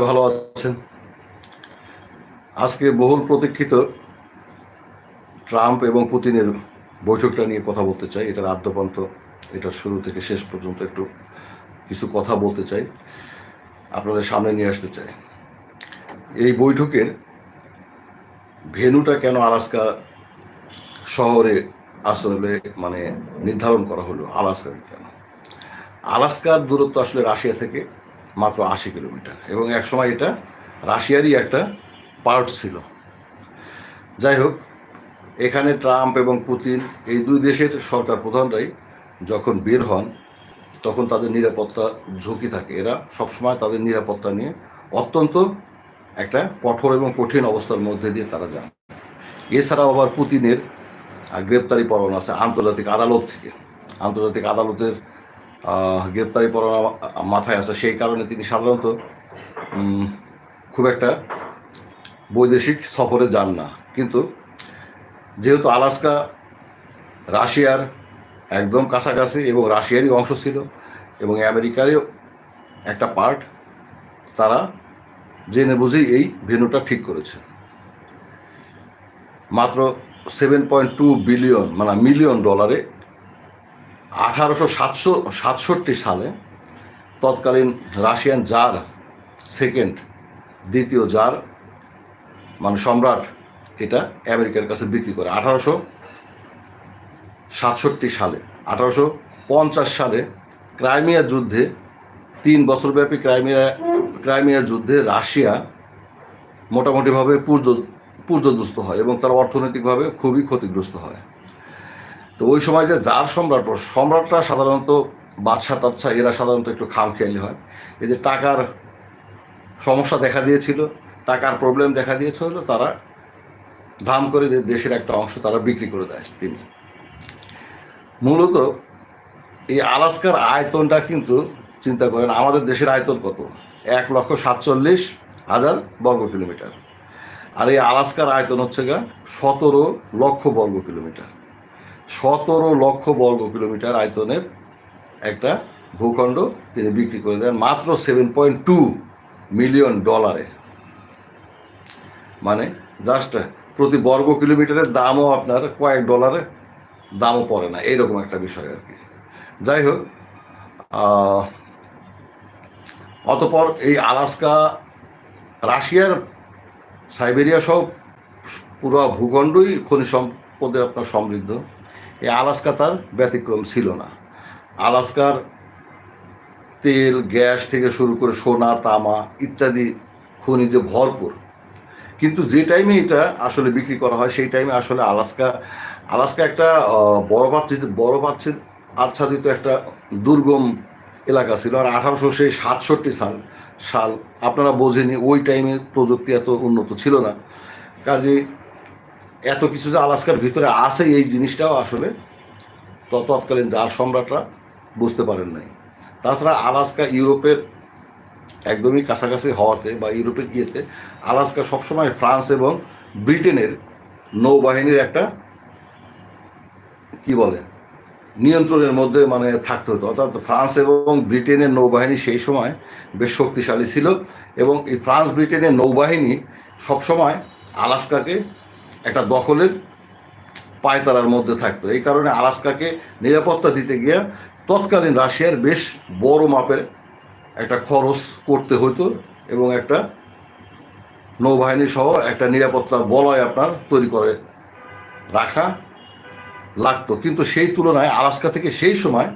ভালো আছেন। আজকে বহুল প্রতীক্ষিত ট্রাম্প এবং পুতিনের বৈঠকটা নিয়ে কথা বলতে চাই। এটার আদ্যপান্ত এটার শুরু থেকে শেষ পর্যন্ত একটু কিছু কথা বলতে চাই। আপনাদের সামনে নিয়ে আসতে চাই। এই বৈঠকের ভেনুটা কেন আলাস্কা শহরে আসলে মানে নির্ধারণ করা হলো? আলাস্কা কেন? আলাস্কার দূরত্ব আসলে রাশিয়া থেকে মাত্র আশি কিলোমিটার। এবং একসময় এটা রাশিয়ারই একটা পার্ট ছিল। যাই হোক, এখানে ট্রাম্প এবং পুতিন এই দুই দেশের সরকার প্রধানরাই যখন বের হন, তখন তাদের নিরাপত্তা ঝুঁকি থাকে। এরা সবসময় তাদের নিরাপত্তা নিয়ে অত্যন্ত একটা কঠোর এবং কঠিন অবস্থার মধ্যে দিয়ে তারা যান। এছাড়াও আবার পুতিনের গ্রেপ্তারি পরোয়ানা আছে আন্তর্জাতিক আদালত থেকে। আন্তর্জাতিক আদালতের গ্রেপ্তারি পরোয়ানা মাথায় আছে। সেই কারণে তিনি সাধারণত খুব একটা বৈদেশিক সফরে যান না। কিন্তু যেহেতু আলাস্কা, রাশিয়ার একদম কাছাকাছি এবং রাশিয়ারই অংশ ছিল এবং আমেরিকারও একটা পার্ট তারা জেনে বুঝেই এই ভেন্যুটা ঠিক করেছে। মাত্র সেভেন পয়েন্ট টু বিলিয়ন মানে মিলিয়ন ডলারে আঠারোশো সাতশো সাতষট্টি সালে তৎকালীন রাশিয়ান জার সেকেন্ড, দ্বিতীয় জার মানে সম্রাট এটা আমেরিকার কাছে বিক্রি করে। আঠারোশো সাতষট্টি সালে, আঠারোশো পঞ্চাশ সালে ক্রাইমিয়া যুদ্ধে, তিন বছরব্যাপী ক্রাইমিয়া ক্রাইমিয়া যুদ্ধে রাশিয়া মোটামুটিভাবে পূর্য, পূর্যদুস্ত হয় এবং তারা অর্থনৈতিকভাবে খুবই ক্ষতিগ্রস্ত হয়। তো ওই সময় যে যার সম্রাট সম্রাটরা সাধারণত বাদশা টাচ্ছা এরা সাধারণত একটু খামখেয়ালি হয়। এদের টাকার সমস্যা দেখা দিয়েছিল, টাকার প্রবলেম দেখা দিয়েছিল, তারা ধাম করে দেশের একটা অংশ তারা বিক্রি করে দেয় তিনি। মূলত এই আলাস্কার আয়তনটা কিন্তু চিন্তা করেন, আমাদের দেশের আয়তন কত? এক লক্ষ সাতচল্লিশ হাজার বর্গ কিলোমিটার। আর এই আলাস্কার আয়তন হচ্ছে গা সতেরো লক্ষ বর্গ কিলোমিটার। সতেরো লক্ষ বর্গ কিলোমিটার আয়তনের একটা ভূখণ্ড তিনি বিক্রি করে দেন, মাত্র সেভেন পয়েন্ট টু মিলিয়ন ডলারে মানে জাস্ট প্রতি বর্গ কিলোমিটারের দামও আপনার কয়েক ডলারের দামও পড়ে না, এইরকম একটা বিষয় আর কি। যাই হোক অতপর এই আলাস্কা, রাশিয়ার সাইবেরিয়া সহ পুরো ভূখণ্ডই খনিজ সম্পদে আপনার সমৃদ্ধ। এই আলাস্কা তার ব্যতিক্রম ছিল না। আলাস্কার তেল গ্যাস থেকে শুরু করে সোনা তামা ইত্যাদি খনিজে ভরপুর। কিন্তু যে টাইমে এটা আসলে বিক্রি করা হয় সেই টাইমে আসলে আলাস্কা আলাস্কা একটা আহ, বরফ আচ্ছিত বরফ আচ্ছাদিত একটা দুর্গম এলাকা ছিল। আর আঠারোশো সেই সাতষট্টি সাল সাল আপনারা বোঝেনি ওই টাইমে প্রযুক্তি এত উন্নত ছিল না। কাজে এত কিছু যে আলাস্কার ভিতরে আছে এই জিনিসটাও আসলে তৎকালীন জার সম্রাটরা বুঝতে পারেন নাই। তাছাড়া আলাস্কা ইউরোপের একদমই কাছাকাছি হওয়াতে বা ইউরোপের ইয়েতে আলাস্কা সবসময় ফ্রান্স এবং ব্রিটেনের নৌবাহিনীর একটা, কি বলে, নিয়ন্ত্রণের মধ্যে মানে থাকতে হতো। অর্থাৎ ফ্রান্স এবং ব্রিটেনের নৌবাহিনী সেই সময় বেশ শক্তিশালী ছিল এবং এই ফ্রান্স ব্রিটেনের নৌবাহিনী সবসময় আলাস্কাকে একটা দখলের পায়তারার মধ্যে থাকতো। এই কারণে আলাস্কাকে নিরাপত্তা দিতে গিয়ে তৎকালীন রাশিয়ার বেশ বড় মাপের একটা খরচ করতে হতো এবং একটা নৌবাহিনী সহ একটা নিরাপত্তা বলয় আপনার তৈরি করে রাখা লাগতো। কিন্তু সেই তুলনায় আলাস্কা থেকে সেই সময়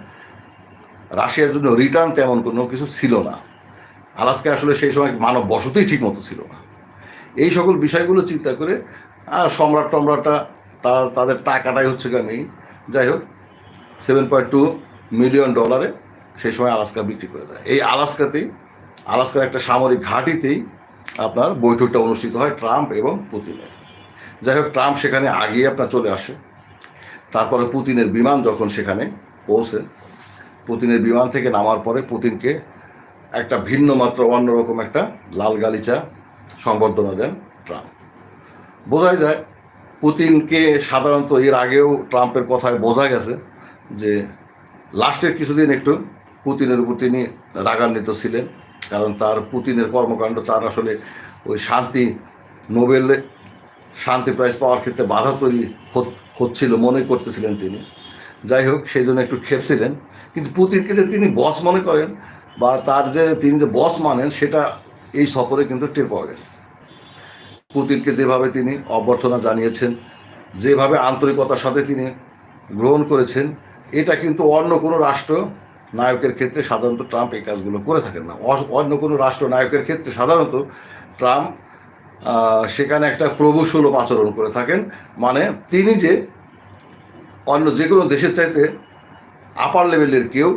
রাশিয়ার জন্য রিটার্ন তেমন কোনো কিছু ছিল না। আলাস্কায় আসলে সেই সময় মানব বসতিই ঠিক মতো ছিল না। এই সকল বিষয়গুলো চিন্তা করে আর সম্রাট টম্রাটটা তারা তাদের টাকাটাই হচ্ছে আমি যাই হোক সেভেন পয়েন্ট টু মিলিয়ন ডলারে সেই সময় আলাস্কা বিক্রি করে দেয়। এই আলাস্কাতেই, আলাস্কার একটা সামরিক ঘাঁটিতেই আপনার বৈঠকটা অনুষ্ঠিত হয় ট্রাম্প এবং পুতিনের। যাই হোক, ট্রাম্প সেখানে আগিয়ে আপনার চলে আসে। তারপরে পুতিনের বিমান যখন সেখানে পৌঁছে, পুতিনের বিমান থেকে নামার পরে পুতিনকে একটা ভিন্ন মাত্র অন্যরকম একটা লাল গালিচা সংবর্ধনা দেন ট্রাম্প। বোঝাই যায়। পুতিনকে সাধারণত এর আগেও ট্রাম্পের কথায় বোঝা গেছে যে লাস্টের কিছুদিন একটু পুতিনের উপর তিনি রাগান্বিত ছিলেন, কারণ তার পুতিনের কর্মকাণ্ড, তার আসলে ওই শান্তি নোবেল, শান্তি প্রাইজ পাওয়ার ক্ষেত্রে বাধা তৈরি হচ্ছিল মনে করতেছিলেন তিনি। যাই হোক, সেই জন্য একটু খেপছিলেন। কিন্তু পুতিনকে যে তিনি বস মনে করেন বা তার যে তিনি যে বস মানেন, সেটা এই সফরে কিন্তু টের পাওয়া গেছে। পুতিনকে যেভাবে তিনি অভ্যর্থনা জানিয়েছেন, যেভাবে আন্তরিকতার সাথে তিনি গ্রহণ করেছেন, এটা কিন্তু অন্য কোনো রাষ্ট্র নায়কের ক্ষেত্রে সাধারণত ট্রাম্প এই কাজগুলো করে থাকেন না। অন্য কোনো রাষ্ট্র নায়কের ক্ষেত্রে সাধারণত ট্রাম্প সেখানে একটা প্রভুসুলভ আচরণ করে থাকেন। মানে তিনি যে অন্য যে কোনো দেশের চাইতে আপার লেভেলের কেউ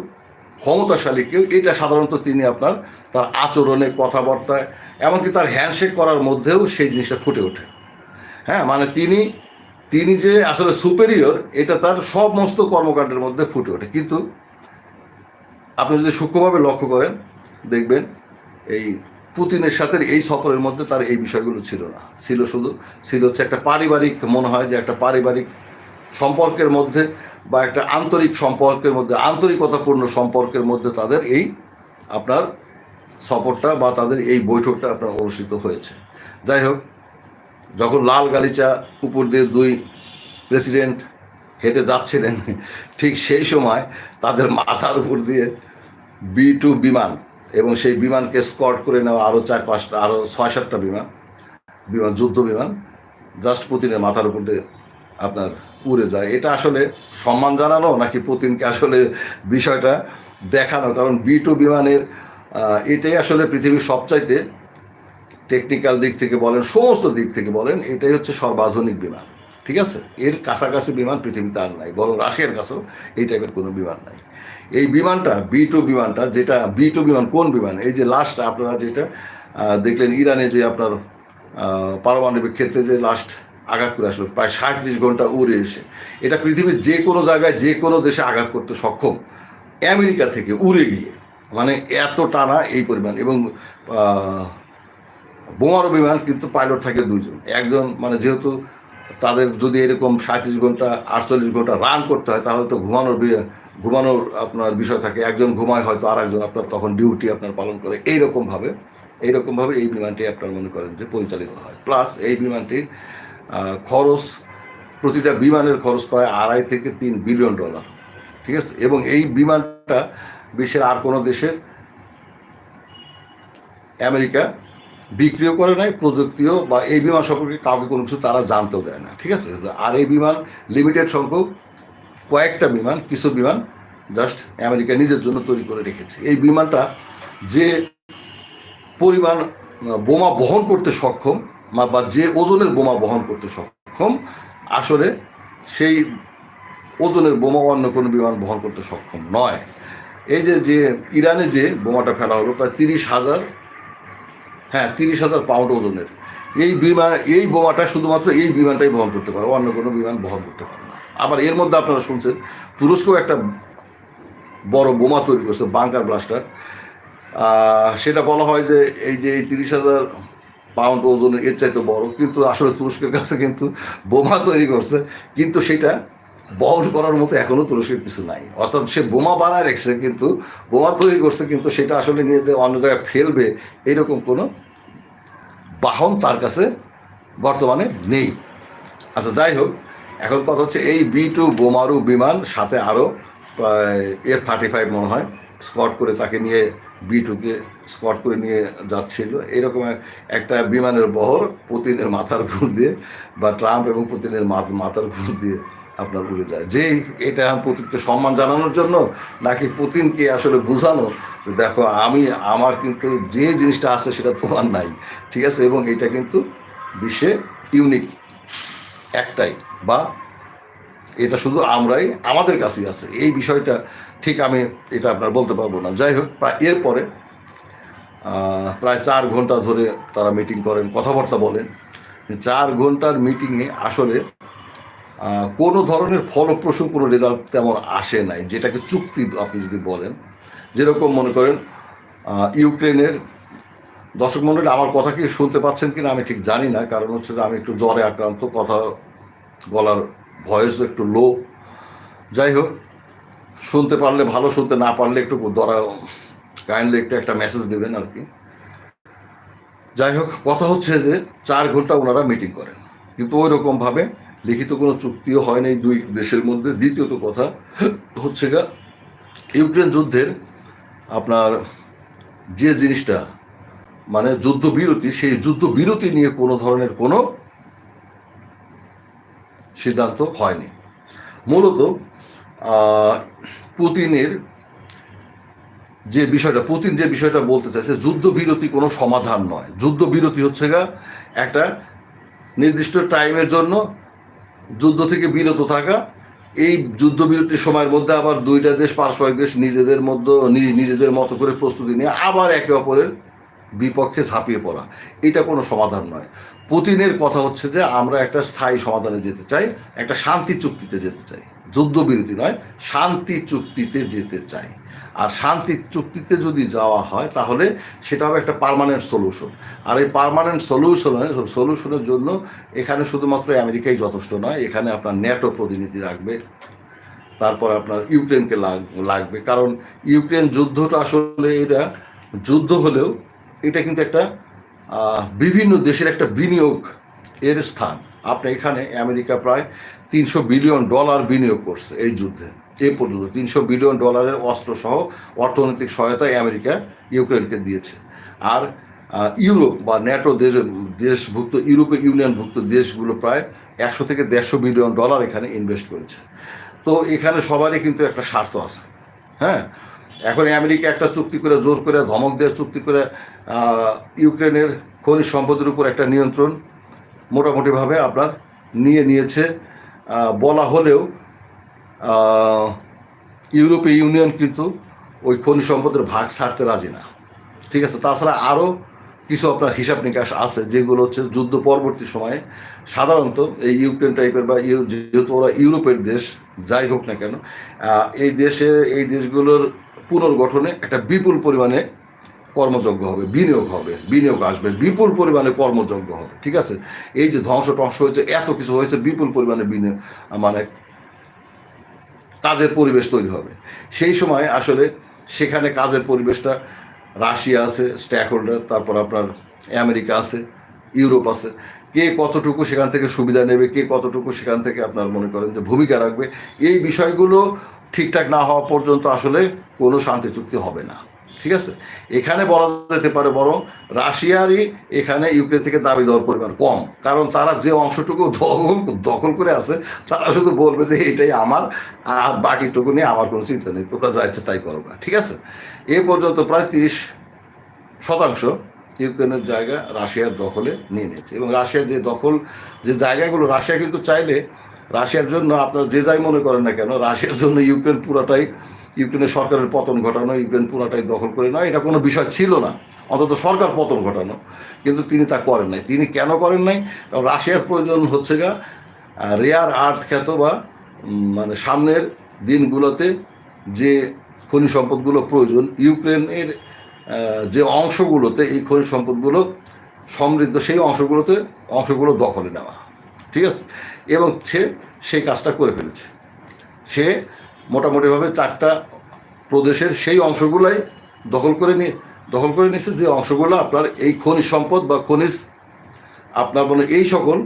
ক্ষমতাশালী কেউ, এটা সাধারণত তিনি আপনার তার আচরণে, কথাবার্তায়, এমনকি তার হ্যান্ডশেক করার মধ্যেও সেই জিনিসটা ফুটে ওঠে। হ্যাঁ মানে তিনি তিনি যে আসলে সুপেরিয়র এটা তার সমস্ত কর্মকাণ্ডের মধ্যে ফুটে ওঠে। কিন্তু আপনি যদি সূক্ষ্মভাবে লক্ষ্য করেন, দেখবেন এই পুতিনের সাথে এই সফরের মধ্যে তার এই বিষয়গুলো ছিল না। ছিল শুধু, ছিল হচ্ছে একটা পারিবারিক, মনে হয় যে একটা পারিবারিক সম্পর্কের মধ্যে বা একটা আন্তরিক সম্পর্কের মধ্যে, আন্তরিকতাপূর্ণ সম্পর্কের মধ্যে তাদের এই আপনার সফরটা বা তাদের এই বৈঠকটা আপনার অনুষ্ঠিত হয়েছে। যাই হোক, যখন লাল গালিচা উপর দিয়ে দুই প্রেসিডেন্ট হেঁটে যাচ্ছিলেন, ঠিক সেই সময় তাদের মাথার উপর দিয়ে বি টু বিমান এবং সেই বিমানকে স্কট করে নেওয়া আরও চার পাঁচটা আরও ছয় সাতটা বিমান বিমান, যুদ্ধ বিমান, জাস্ট পুতিনের মাথার উপর দিয়ে আপনার উড়ে যায়। এটা আসলে সম্মান জানানো নাকি পুতিনকে আসলে বিষয়টা দেখানো? কারণ বি টু বিমানের এটাই আসলে পৃথিবীর সবচাইতে টেকনিক্যাল দিক থেকে বলেন, সমস্ত দিক থেকে বলেন, এটাই হচ্ছে সর্বাধুনিক বিমান। ঠিক আছে? এর কাছাকাছি বিমান পৃথিবীতে আর নাই, বরং রাশিয়ার কাছেও এই টাইপের কোনো বিমান নাই। এই বিমানটা বি টু বিমানটা, যেটা বি টু বিমান কোন বিমান? এই যে লাস্ট আপনারা যেটা দেখলেন ইরানে যে আপনার পারমাণবিক ক্ষেত্রে যে লাস্ট আঘাত করে আসলো, প্রায় সাঁত্রিশ ঘণ্টা উড়ে এসে। এটা পৃথিবীর যে কোনো জায়গায়, যে কোনো দেশে আঘাত করতে সক্ষম। আমেরিকা থেকে উড়ে গিয়ে মানে এত টানা এই পরিমাণ এবং বোমারু বিমান কিন্তু পাইলট থাকে দুইজন। একজন মানে যেহেতু তাদের যদি এরকম সাঁত্রিশ ঘণ্টা, আটচল্লিশ ঘণ্টা রান করতে হয়, তাহলে তো ঘুমানোর ঘুমানোর আপনার বিষয় থাকে। একজন ঘুমায় হয়তো আর একজন আপনার তখন ডিউটি আপনার পালন করে। এইরকমভাবে এইরকমভাবে এই বিমানটি আপনার মনে করেন যে পরিচালিত হয়। প্লাস এই বিমানটির খরচ, প্রতিটা বিমানের খরচ প্রায় আড়াই থেকে তিন বিলিয়ন ডলার, ঠিক আছে? এবং এই বিমানটা বিশ্বের আর কোনো দেশের আমেরিকা বিক্রিও করে নাই, প্রযুক্তিও, বা এই বিমান সম্পর্কে কাউকে কোনো কিছু তারা জানতেও দেয় না, ঠিক আছে? আর এই বিমান লিমিটেড সংখ্যক কয়েকটা বিমান, কিছু বিমান জাস্ট আমেরিকা নিজের জন্য তৈরি করে রেখেছে। এই বিমানটা যে পরিমাণ বোমা বহন করতে সক্ষম বা যে ওজনের বোমা বহন করতে সক্ষম, আসলে সেই ওজনের বোমা অন্য কোনো বিমান বহন করতে সক্ষম নয়। এই যে যে ইরানে যে বোমাটা ফেলা হলো, প্রায় তিরিশ হাজার হ্যাঁ তিরিশ হাজার পাউন্ড ওজনের। এই বিমান এই বোমাটা শুধুমাত্র এই বিমানটাই বহন করতে পারে, অন্য কোনো বিমান বহন করতে পারে না। আবার এর মধ্যে আপনারা শুনছেন তুরস্কও একটা বড় বোমা তৈরি করছে, বাংকার ব্লাস্টার। সেটা বলা হয় যে, এই যে এই তিরিশ হাজার পাউন্ড ওজনের এর চাইতে বড়, কিন্তু আসলে তুরস্কের কাছে কিন্তু বোমা তৈরি করছে, কিন্তু সেটা বহন করার মতো এখনও তুরস্কের কিছু নাই। অর্থাৎ সে বোমা বানায় রেখেছে, কিন্তু বোমা তৈরি করছে, কিন্তু সেটা আসলে নিয়ে যে অন্য জায়গায় ফেলবে, এরকম কোনো বাহন তার কাছে বর্তমানে নেই। আচ্ছা যাই হোক, এখন কথা হচ্ছে এই বি টু বোমারু বিমান সাথে আরও প্রায় এফ থার্টি ফাইভ মনে হয় স্কট করে তাকে নিয়ে বি টুকে স্কট করে নিয়ে যাচ্ছিল। এরকম এক- একটা বিমানের বহর পুতিনের মাথার উপর দিয়ে বা ট্রাম্প এবং পুতিনের মাথার উপর দিয়ে আপনার উড়ে যায়। যে এটা পুতিনকে সম্মান জানানোর জন্য নাকি পুতিনকে আসলে বোঝানো যে দেখো, আমি, আমার কিন্তু যে জিনিসটা আছে সেটা তোমার নাই, ঠিক আছে? এবং এটা কিন্তু বিশ্বে ইউনিক একটাই বা এটা শুধু আমরাই, আমাদের কাছেই আছে। এই বিষয়টা ঠিক আমি এটা আপনার বলতে পারব না। যাই হোক, প্রায় এরপরে প্রায় চার ঘণ্টা ধরে তারা মিটিং করেন, কথাবার্তা বলেন। চার ঘণ্টার মিটিংয়ে আসলে কোনো ধরনের ফলপ্রসূ কোনো রেজাল্ট তেমন আসে নাই, যেটাকে চুক্তি আপনি যদি বলেন। যেরকম মনে করেন ইউক্রেনের দর্শক মন্ডলী আমার কথা কি শুনতে পাচ্ছেন কিনা আমি ঠিক জানি না, কারণ হচ্ছে যে আমি একটু জ্বরে আক্রান্ত, কথা গলার ভয়েস একটু লো যাই হোক, শুনতে পারলে ভালো, শুনতে না পারলে একটু দরা কাইন্ডলি একটু একটা মেসেজ দেবেন আর কি। যাই হোক, কথা হচ্ছে যে চার ঘণ্টা ওনারা মিটিং করেন। কিন্তু ওই রকমভাবে লিখিত কোনো চুক্তিও হয়নি এই দুই দেশের মধ্যে। দ্বিতীয়ত কথা হচ্ছে গা, ইউক্রেন যুদ্ধের আপনার যে জিনিসটা মানে যুদ্ধবিরতি, সেই যুদ্ধবিরতি নিয়ে কোনো ধরনের কোনো সিদ্ধান্ত হয়নি। মূলত পুতিনের যে বিষয়টা, পুতিন যে বিষয়টা বলতে চাইছে, যুদ্ধবিরতি কোনো সমাধান নয়। যুদ্ধবিরতি হচ্ছে গা, একটা নির্দিষ্ট টাইমের জন্য যুদ্ধ থেকে বিরত থাকা। এই যুদ্ধবিরতির সময়ের মধ্যে আবার দুইটা দেশ, পারস্পরিক দেশ নিজেদের মধ্যে নিজেদের মতো করে প্রস্তুতি নিয়ে আবার একে অপরের বিপক্ষে ঝাঁপিয়ে পড়া। এটা কোনো সমাধান নয়। পুতিনের কথা হচ্ছে যে, আমরা একটা স্থায়ী সমাধানে যেতে চাই, একটা শান্তি চুক্তিতে যেতে চাই। যুদ্ধবিরতি নয়, শান্তি চুক্তিতে যেতে চাই। আর শান্তি চুক্তিতে যদি যাওয়া হয়, তাহলে সেটা হবে একটা পার্মানেন্ট সলিউশন আর এই পার্মানেন্ট সলিউশনের সলিউশনের জন্য এখানে শুধুমাত্র আমেরিকাই যথেষ্ট নয়, এখানে আপনার ন্যাটো প্রতিনিধি রাখবে তারপর আপনার ইউক্রেনকে লাগ- লাগবে। কারণ ইউক্রেন যুদ্ধটা আসলে এটা, যুদ্ধ হলেও এটা কিন্তু একটা বিভিন্ন দেশের একটা বিনিয়োগ এর স্থান। আপনি এখানে আমেরিকা প্রায় তিনশো বিলিয়ন ডলার বিনিয়োগ করছে এই যুদ্ধে। এ পর্যন্ত তিনশো বিলিয়ন ডলারের অস্ত্র সহ অর্থনৈতিক সহায়তায় আমেরিকা ইউক্রেনকে দিয়েছে। আর ইউরোপ বা ন্যাটো দেশ, দেশভুক্ত, ইউরোপীয় ইউনিয়নভুক্ত দেশগুলো প্রায় একশো থেকে দেড়শো বিলিয়ন ডলার এখানে ইনভেস্ট করেছে। তো এখানে সবারই কিন্তু একটা স্বার্থ আছে। হ্যাঁ? এখন আমেরিকা একটা চুক্তি করে, জোর করে, ধমক দেওয়া চুক্তি করে ইউক্রেনের খনিজ সম্পদের উপর একটা নিয়ন্ত্রণ মোটামুটিভাবে আপনার নিয়ে নিয়েছে। বলা হলেও ইউরোপীয় ইউনিয়ন কিন্তু ওই খনিজ সম্পদের ভাগ ছাড়তে রাজি না। ঠিক আছে, তাছাড়া আরও কিছু আপনার হিসাব নিকাশ আছে, যেগুলো হচ্ছে যুদ্ধ পরবর্তী সময়ে সাধারণত এই ইউক্রেন টাইপের বা যেহেতু ওরা ইউরোপের দেশ, যাই হোক না কেন এই দেশে, এই দেশগুলোর পুনর্গঠনে একটা বিপুল পরিমাণে কর্মযোগ্য হবে, বিনিয়োগ হবে, বিনিয়োগ আসবে, বিপুল পরিমাণে কর্মযোগ্য হবে, ঠিক আছে? এই যে ধ্বংস টংস হয়েছে, এত কিছু হয়েছে, বিপুল পরিমাণে বিনিয়োগ মানে কাজের পরিবেশ তৈরি হবে। সেই সময় আসলে সেখানে কাজের পরিবেশটা রাশিয়া আছে স্ট্যাক হোল্ডার তারপর আপনার আমেরিকা আছে, ইউরোপ আছে। কে কতটুকু সেখান থেকে সুবিধা নেবে, কে কতটুকু সেখান থেকে আপনার মনে করেন যে ভূমিকা রাখবে, এই বিষয়গুলো ঠিকঠাক না হওয়া পর্যন্ত আসলে কোনো শান্তি চুক্তি হবে না। ঠিক আছে? এখানে বলা যেতে পারে বরং রাশিয়ারই এখানে ইউক্রেন থেকে দাবি দেওয়ার পরিমাণ কম। কারণ তারা যে অংশটুকু দখল দখল করে আছে, তারা শুধু বলবে যে এটাই আমার, আর বাকিটুকু নিয়ে আমার কোনো চিন্তা নেই। তোমরা যা ইচ্ছে তাই করো না, ঠিক আছে? এ পর্যন্ত প্রায় তিরিশ শতাংশ ইউক্রেনের জায়গা রাশিয়ার দখলে নিয়ে নিয়েছে। এবং রাশিয়ার যে দখল, যে জায়গাগুলো, রাশিয়া কিন্তু চাইলে, রাশিয়ার জন্য আপনারা যে যাই মনে করেন না কেন, রাশিয়ার জন্য ইউক্রেন পুরাটাই ইউক্রেনের সরকারের পতন ঘটানো, ইউক্রেন পুরাটাই দখল করে নয় এটা কোনো বিষয় ছিল না। অন্তত সরকার পতন ঘটানো। কিন্তু তিনি তা করেন নাই। তিনি কেন করেন নাই? কারণ রাশিয়ার প্রয়োজন হচ্ছে গা রেয়ার আর্থ খ্যাত বা মানে সামনের দিনগুলোতে যে খনিজ সম্পদগুলো প্রয়োজন, ইউক্রেনের যে অংশগুলোতে এই খনিজ সম্পদগুলো সমৃদ্ধ, সেই অংশগুলোতে, অংশগুলো দখলে নেওয়া। ঠিক আছে? এবং সে সেই কাজটা করে ফেলেছে। সে মোটামুটিভাবে চারটা প্রদেশের সেই অংশগুলাই দখল করে নিয়ে দখল করে নিয়েছে যে অংশগুলো আপনার এই খনিজ সম্পদ বা খনিজ আপনার মানে এই সকল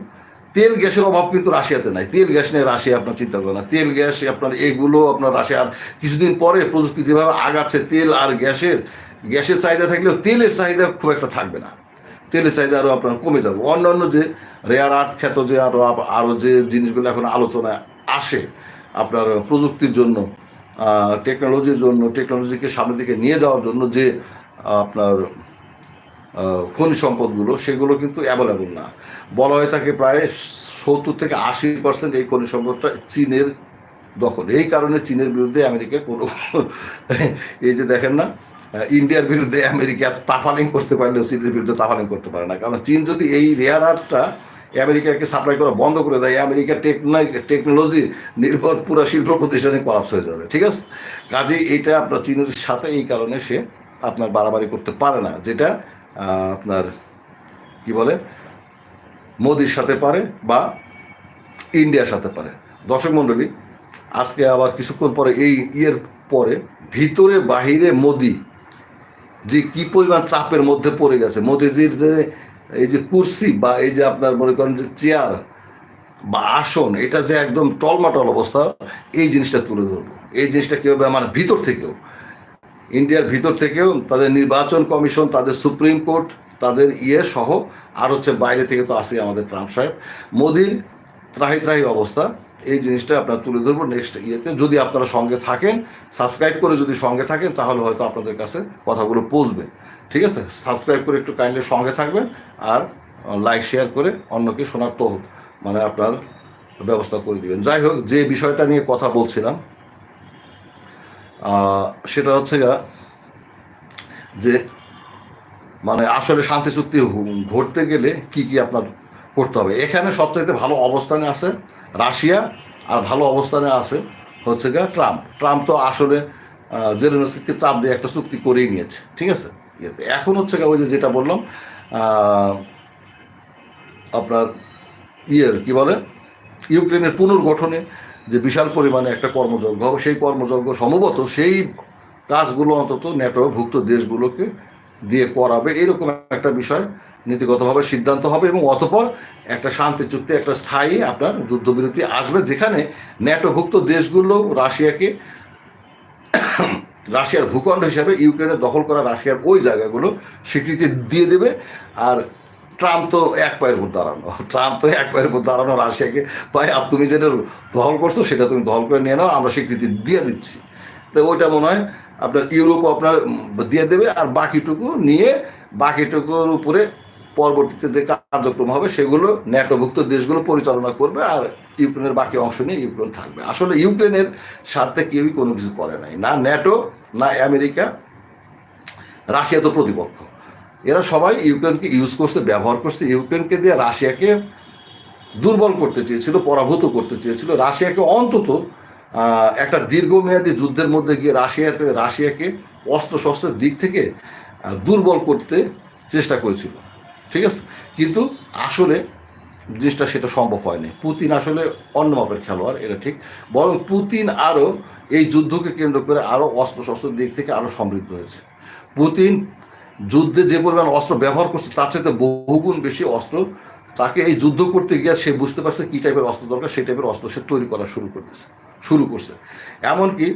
তেল গ্যাসের অভাব কিন্তু রাশিয়াতে নাই। তেল গ্যাস নিয়ে রাশিয়া আপনার চিন্তা করে না। তেল গ্যাস আপনার এগুলো আপনার রাশিয়া আর কিছুদিন পরে প্রযুক্তি যেভাবে আগাচ্ছে, তেল আর গ্যাসের গ্যাসের চাহিদা থাকলেও তেলের চাহিদা খুব একটা থাকবে না। তেলের চাহিদা আরও আপনার কমে যাবে। অন্যান্য যে রেয়ার আর্থ খ্যাত যে আরও আরও যে জিনিসগুলো এখন আলোচনায় আসে আপনার প্রযুক্তির জন্য টেকনোলজির জন্য টেকনোলজিকে সামনের দিকে নিয়ে যাওয়ার জন্য যে আপনার খনিজ সম্পদগুলো, সেগুলো কিন্তু অ্যাভেলেবল না। বলা হয়ে থাকে প্রায় সত্তর থেকে আশি পার্সেন্ট এই খনিজ সম্পদটা চীনের দখল। এই কারণে চীনের বিরুদ্ধে আমেরিকা কোনো এই যে দেখেন না ইন্ডিয়ার বিরুদ্ধে আমেরিকা এত তাফালিং করতে পারলেও চীনের বিরুদ্ধে তাফালিং করতে পারে না। কারণ চীন যদি এই রেয়ার আর্টটা আমেরিকাকে সাপ্লাই করা বন্ধ করে দেয়। আমেরিকা টেকনোলজি নির্ভর পুরো শিল্প প্রতিষ্ঠানে কলাপস হয়ে যাবে, ঠিক আছে? কাজেই এটা আপনার চীনের সাথে এই কারণে সে আপনার বাড়াবাড়ি করতে পারে না, যেটা আপনার, কি বলে, মোদির সাথে পারে বা ইন্ডিয়ার সাথে পারে। দর্শক মণ্ডলী, আজকে আবার কিছুক্ষণ পরে, এই ইয়ের পরে ভিতরে বাহিরে মোদি, যে কি পরিমাণ চাপের মধ্যে পড়ে গেছে, মোদিজির যে এই যে কুর্সি বা এই যে আপনার মনে করেন যে চেয়ার বা আসন, এটা যে একদম টলমাটল অবস্থা, এই জিনিসটা তুলে ধরবো। এই জিনিসটা কীভাবে আমার ভিতর থেকেও, ইন্ডিয়ার ভিতর থেকেও, তাদের নির্বাচন কমিশন, তাদের সুপ্রিম কোর্ট, তাদের ইয়ে সহ, আর হচ্ছে বাইরে থেকে তো আসে আমাদের ট্রাম্প সাহেব। মোদির ত্রাহি ত্রাহি অবস্থা, এই জিনিসটা আপনার তুলে ধরবো নেক্সট ইয়েতে। যদি আপনারা সঙ্গে থাকেন, সাবস্ক্রাইব করে যদি সঙ্গে থাকেন, তাহলে হয়তো আপনাদের কাছে কথাগুলো পৌঁছবে। ঠিক আছে? সাবস্ক্রাইব করে একটু কাইন্ডলি সঙ্গে থাকবেন। আর লাইক শেয়ার করে অন্যকে শোনার তো মানে আপনার ব্যবস্থা করে দিবেন। যাই হোক, যে বিষয়টা নিয়ে কথা বলছিলাম সেটা হচ্ছে যে মানে আসলে শান্তি চুক্তি ঘটতে গেলে কি কি আপনার করতে হবে। এখানে সবচাইতে ভালো অবস্থানে আছে রাশিয়া, আর ভালো অবস্থানে আছে হচ্ছে গা ট্রাম্প। ট্রাম্প তো আসলে জেলেনস্কিকে চাপ দিয়ে একটা চুক্তি করেই নিয়েছে, ঠিক আছে? এখন হচ্ছে গা ওই যে যেটা বললাম আপনার ইয়ের কি বলে? ইউক্রেনের পুনর্গঠনে যে বিশাল পরিমাণে একটা কর্মযজ্ঞ হবে, সেই কর্মযজ্ঞ সম্ভবত সেই কাজগুলো অন্তত নেটোভুক্ত দেশগুলোকে দিয়ে করাবে। এরকম একটা বিষয় নীতিগতভাবে সিদ্ধান্ত হবে এবং অতপর একটা শান্তি চুক্তি, একটা স্থায়ী আপনার যুদ্ধবিরতি আসবে যেখানে ন্যাটোভুক্ত দেশগুলো রাশিয়াকে রাশিয়ার ভূখণ্ড হিসাবে ইউক্রেনের দখল করা রাশিয়ার ওই জায়গাগুলো স্বীকৃতি দিয়ে দেবে। আর ট্রাম্প তো এক পায়ের উপর দাঁড়ানো। ট্রাম্প তো এক পায়ের উপর দাঁড়ানো রাশিয়াকে। ভাই, আর তুমি যেটা দখল করছ, সেটা তুমি দখল করে নিয়ে নাও, আমরা স্বীকৃতি দিয়ে দিচ্ছি। তো ওইটা মনে হয় আপনার ইউরোপ আপনার দিয়ে দেবে। আর বাকিটুকু নিয়ে, বাকিটুকুর উপরে পরবর্তীতে যে কার্যক্রম হবে সেগুলো ন্যাটোভুক্ত দেশগুলো পরিচালনা করবে আর ইউক্রেনের বাকি অংশ নিয়ে ইউক্রেন থাকবে। আসলে ইউক্রেনের স্বার্থে কেউই কোনো কিছু করে নাই। না ন্যাটো না আমেরিকা, রাশিয়া তো প্রতিপক্ষ। এরা সবাই ইউক্রেনকে ইউজ করছে, ব্যবহার করছে। ইউক্রেনকে দিয়ে রাশিয়াকে দুর্বল করতে চেয়েছিল, পরাভূত করতে চেয়েছিল। রাশিয়াকে অন্তত একটা দীর্ঘমেয়াদী যুদ্ধের মধ্যে গিয়ে রাশিয়াতে, রাশিয়াকে অস্ত্র শস্ত্রের দিক থেকে দুর্বল করতে চেষ্টা করেছিল। ঠিক আছে? কিন্তু আসলে জিনিসটা সেটা সম্ভব হয়নি। পুতিন আসলে অন্য মাপের খেলোয়াড়, এটা ঠিক। বরং পুতিন আরও এই যুদ্ধকে কেন্দ্র করে আরও অস্ত্র শস্ত্রের দিক থেকে আরও সমৃদ্ধ হয়েছে। পুতিন যুদ্ধে যে পরিমাণ অস্ত্র ব্যবহার করছে, তার চাইতে বহুগুণ বেশি অস্ত্র তাকে এই যুদ্ধ করতে গিয়ে সে বুঝতে পারছে কী টাইপের অস্ত্র দরকার, সেই টাইপের অস্ত্র সে তৈরি করা শুরু করতেছে, শুরু করছে। এমনকি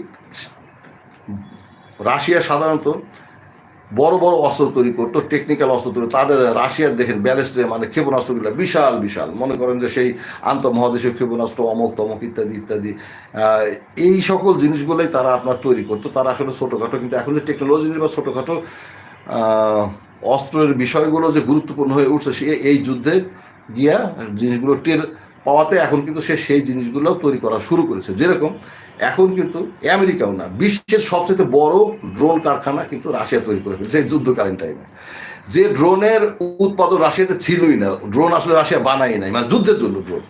রাশিয়া সাধারণত বড় বড় অস্ত্র তৈরি করতো টেকনিক্যাল অস্ত্র তৈরি তাদের রাশিয়ার দেখেন ব্যালিস্টে মানে ক্ষেপণাস্ত্রগুলো বিশাল বিশাল। মনে করেন যে সেই আন্তঃমহাদেশীয় ক্ষেপণাস্ত্র অমক তমক ইত্যাদি ইত্যাদি। এই সকল জিনিসগুলোই তারা আপনার তৈরি করতো। তারা আসলে ছোটোখাটো, কিন্তু এখন যে টেকনোলজি বা ছোটোখাটো অস্ত্রের বিষয়গুলো যে গুরুত্বপূর্ণ হয়ে উঠছে সে, এই যুদ্ধে গিয়া জিনিসগুলো টের পাওয়াতে এখন কিন্তু সে সেই জিনিসগুলো তৈরি করা শুরু করেছে। যেরকম এখন কিন্তু আমেরিকাও না, বিশ্বের সবচেয়ে বড় ড্রোন কারখানা কিন্তু রাশিয়া তৈরি করে ফেলছে যুদ্ধকালীন টাইমে যে ড্রোনের উৎপাদন রাশিয়াতে ছিলই না, ড্রোন আসলে রাশিয়া বানাই নাই মানে যুদ্ধের জন্য ড্রোন।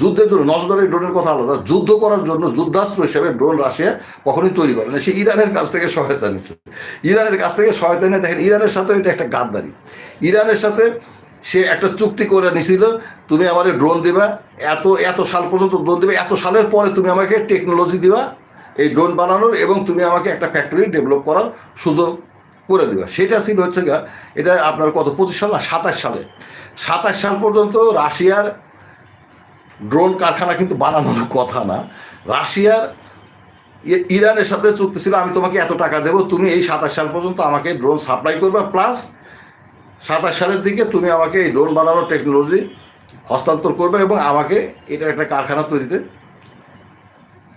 যুদ্ধের জন্য নজরদারি ড্রোনের কথা আলাদা, যুদ্ধ করার জন্য যুদ্ধাস্ত্র হিসেবে ড্রোন রাশিয়া কখনোই তৈরি করে না। সে ইরানের কাছ থেকে সহায়তা নিচ্ছে। ইরানের কাছ থেকে সহায়তা নিয়ে দেখেন, ইরানের সাথে এটা একটা গাদ্দারি। ইরানের সাথে সে একটা চুক্তি করে নিছিল, তুমি আমাকে ড্রোন দিবা, এত এত সাল পর্যন্ত ড্রোন দিবে, এত সালের পরে তুমি আমাকে টেকনোলজি দিবা, এই ড্রোন বানানোর এবং তুমি আমাকে একটা ফ্যাক্টরি ডেভেলপ করার সুযোগ করে দিবা। সেটা ছিল হচ্ছে গা এটা আপনার কত, পঁচিশ সাল না, সাতাশ সালে। সাতাশ সাল পর্যন্ত রাশিয়ার ড্রোন কারখানা কিন্তু বানানোর কথা না। রাশিয়ার ইরানের সাথে চুক্তি ছিল, আমি তোমাকে এত টাকা দেবো, তুমি এই সাতাশ সাল পর্যন্ত আমাকে ড্রোন সাপ্লাই করবে প্লাস সাতাশ সালের দিকে তুমি আমাকে এই ড্রোন বানানোর টেকনোলজি হস্তান্তর করবে এবং আমাকে এটা একটা কারখানা তৈরিতে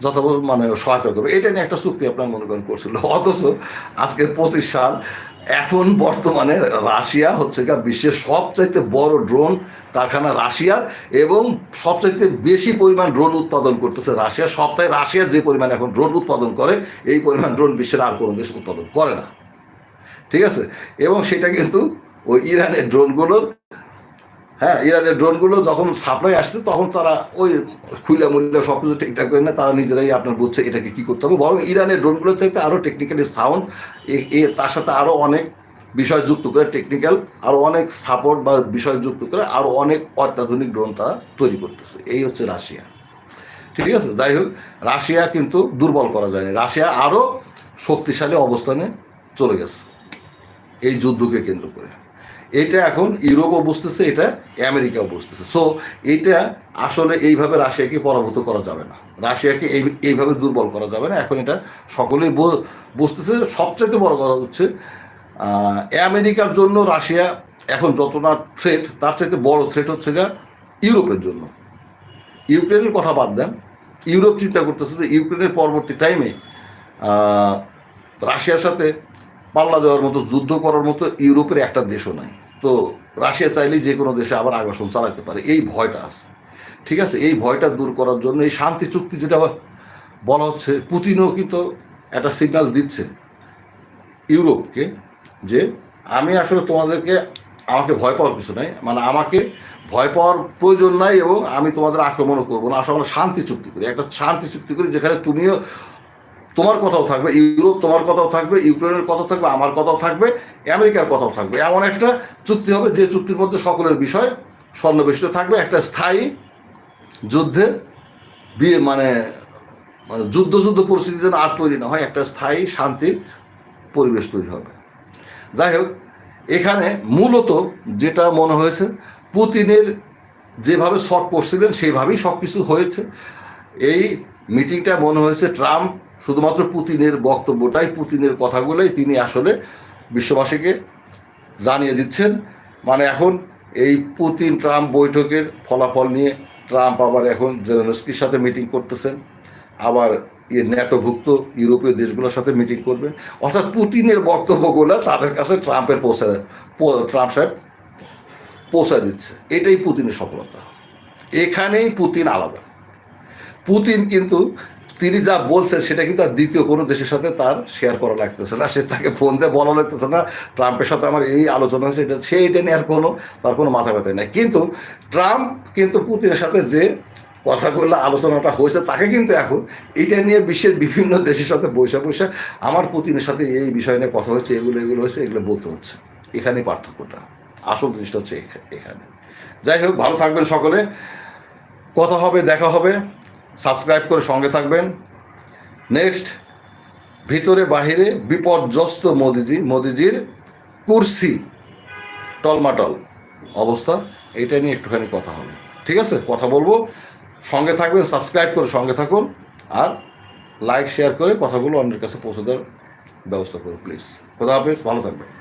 যথাযথ মানে সহায়তা করবে। এটা নিয়ে একটা চুক্তি আপনার মনে করেন করছিল। অথচ আজকে পঁচিশ সাল, এখন বর্তমানে রাশিয়া হচ্ছে গা বিশ্বের সবচাইতে বড় ড্রোন কারখানা রাশিয়ার এবং সবচাইতে বেশি পরিমাণ ড্রোন উৎপাদন করতেছে রাশিয়া। সপ্তাহে রাশিয়া যে পরিমাণ এখন ড্রোন উৎপাদন করে, এই পরিমাণ ড্রোন বিশ্বের আর কোনো দেশ উৎপাদন করে না। ঠিক আছে? এবং সেটা কিন্তু ওই ইরানের ড্রোনগুলোর হ্যাঁ ইরানের ড্রোনগুলো যখন সাপ্লাই আসছে, তখন তারা ওই খুলে মুলে সব কিছু ঠিকঠাক করে না তারা নিজেরাই আপনার বুঝছে এটাকে কী করতে হবে। বরং ইরানের ড্রোনগুলোর চাইতে আরও টেকনিক্যালি সাউন্ড এ তার সাথে আরও অনেক বিষয় যুক্ত করে টেকনিক্যাল আরও অনেক সাপোর্ট বা বিষয় যুক্ত করে আরও অনেক অত্যাধুনিক ড্রোন তারা তৈরি করতেছে। এই হচ্ছে রাশিয়া। ঠিক আছে? যাই হোক, রাশিয়া কিন্তু দুর্বল করা যায়নি রাশিয়া আরও শক্তিশালী অবস্থানে চলে গেছে। এই যুদ্ধকে কেন্দ্র করে। এটা এখন ইউরোপও বুঝতেছে, এটা আমেরিকাও বুঝতেছে। সো এটা আসলে এইভাবে রাশিয়াকে পরাভূত করা যাবে না। রাশিয়াকে এই, এইভাবে দুর্বল করা যাবে না। এখন এটা সকলেই বুঝতেছে। সবচাইতে বড় কথা হচ্ছে আমেরিকার জন্য রাশিয়া এখন যত না থ্রেট তার চাইতে বড় থ্রেট হচ্ছে গা ইউরোপের জন্য। ইউক্রেনের কথা বাদ দেন। ইউরোপ চিন্তা করতেছে যে ইউক্রেনের পরবর্তী টাইমে রাশিয়ার সাথে পাল্লা দেওয়ার মতো, যুদ্ধ করার মতো ইউরোপের একটা দেশও নাই। তো রাশিয়া চাইলেই যে কোনো দেশে আবার আগ্রাসন চালাতে পারে। এই ভয়টা আছে। ঠিক আছে? এই ভয়টা দূর করার জন্য এই শান্তি চুক্তি যেটা বলা হচ্ছে, পুতিনও কিন্তু একটা সিগন্যাল দিচ্ছে ইউরোপকে যে আমি আসলে তোমাদেরকে, আমাকে ভয় পাওয়ার কিছু নাই। মানে আমাকে ভয় পাওয়ার প্রয়োজন নাই এবং আমি তোমাদের আক্রমণও করব না। আসলে আমরা শান্তি চুক্তি করি। একটা শান্তি চুক্তি করি যেখানে তুমিও তোমার কথাও থাকবে, ইউরোপ তোমার কথাও থাকবে, ইউক্রেনের কথাও থাকবে, আমার কথাও থাকবে, আমেরিকার কথাও থাকবে। এমন একটা চুক্তি হবে, যে চুক্তির মধ্যে সকলের বিষয় সন্নিবেশিত থাকবে, একটা স্থায়ী যুদ্ধে বিয়ে মানে মানে যুদ্ধ যুদ্ধ পরিস্থিতি যেন আর তৈরি না হয়, একটা স্থায়ী শান্তির পরিবেশ তৈরি হবে। যাই হোক, এখানে মূলত যেটা মনে হয়েছে, পুতিনের যেভাবে শখ করছিলেন সেইভাবেই সব কিছু হয়েছে। এই মিটিংটা মনে হয়েছে, ট্রাম্প শুধুমাত্র পুতিনের বক্তব্যটাই, পুতিনের কথাগুলোই তিনি আসলে বিশ্ববাসীকে জানিয়ে দিচ্ছেন। মানে এখন এই পুতিন ট্রাম্প বৈঠকের ফলাফল নিয়ে ট্রাম্প আবার এখন জেলেনস্কির সাথে মিটিং করতেছেন, আবার ইয়ে ন্যাটোভুক্ত ইউরোপীয় দেশগুলোর সাথে মিটিং করবেন। অর্থাৎ পুতিনের বক্তব্যগুলো তাদের কাছে ট্রাম্পের পৌঁছে ট্রাম্প সাহেব পৌঁছায় দিচ্ছে। এটাই পুতিনের সফলতা। এখানেই পুতিন আলাদা। পুতিন কিন্তু তিনি যা বলছেন সেটা কিন্তু আর দ্বিতীয় কোনো দেশের সাথে তার শেয়ার করা লাগতেছে না। সে তাকে ফোন দিয়ে বলা লাগতেছে না। ট্রাম্পের সাথে আমার এই আলোচনা হয়েছে, এটা সে এটা নিয়ে আর কোনো তার কোনো মাথা ব্যথা নেই। কিন্তু ট্রাম্প কিন্তু পুতিনের সাথে যে কথা কথাগুলো আলোচনাটা হয়েছে, তাকে কিন্তু এখন এটা নিয়ে বিশ্বের বিভিন্ন দেশের সাথে বসে বসে আমার পুতিনের সাথে এই বিষয় নিয়ে কথা হয়েছে, এগুলো এগুলো হয়েছে, এগুলো বলতে হচ্ছে। এখানেই পার্থক্যটা। আসল জিনিসটা হচ্ছে এখা- এখানে। যাই হোক, ভালো থাকবেন সকলে। কথা হবে, দেখা হবে। সাবস্ক্রাইব করে সঙ্গে থাকবেন। নেক্সট ভিতরে বাহিরে বিপর্যস্ত মোদিজি, মোদিজির কুর্সি, টলমাটল অবস্থা, এটা নিয়ে একটুখানি কথা হবে। ঠিক আছে? কথা বলব। সঙ্গে থাকবেন, সাবস্ক্রাইব করে সঙ্গে থাকুন, আর লাইক শেয়ার করে কথাগুলো অন্যের কাছে পৌঁছে দেওয়ার ব্যবস্থা করুন প্লিজ খোদা হাফেজ, ভালো থাকবেন।